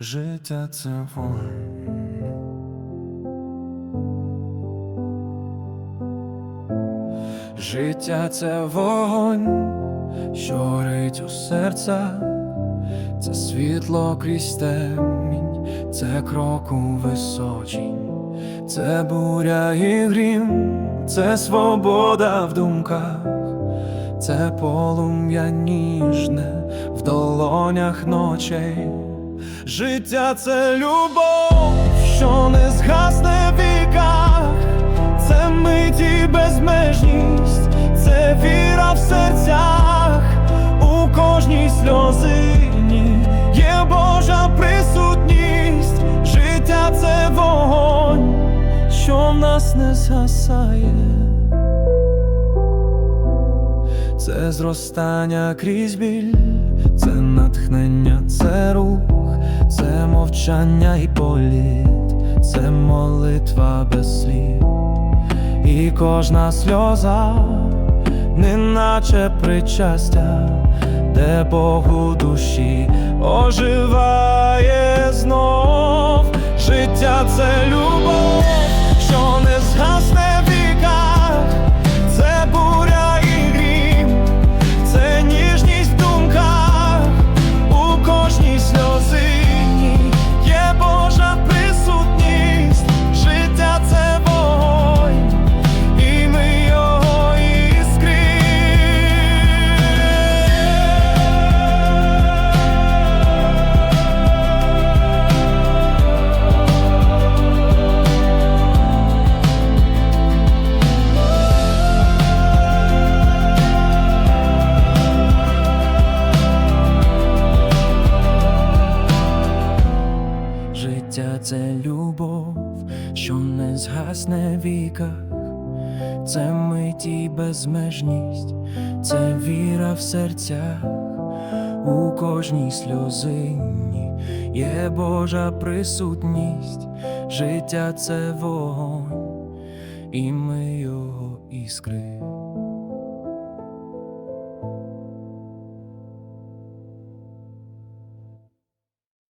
Життя це вогонь. Життя це вогонь, що горить у серцях, це світло крізь темінь, це крок у височінь, це буря і грім, це свобода в думках, це полум'я ніжне в долонях ночей. Життя це любов, що не згасне в віках, це миті безмежність, це віра в серцях, у кожній сльозині є Божа присутність, життя це вогонь, що в нас не згасає. Це зростання крізь біль, це натхнення, це рух, це мовчання і політ, це молитва без слів, і кожна сльоза, неначе причастя, де Богу душі оживає Це любов, що не згасне віках, це миті й безмежність, це віра в серцях, у кожній сльозині є Божа присутність, життя це вогонь, і ми його іскри.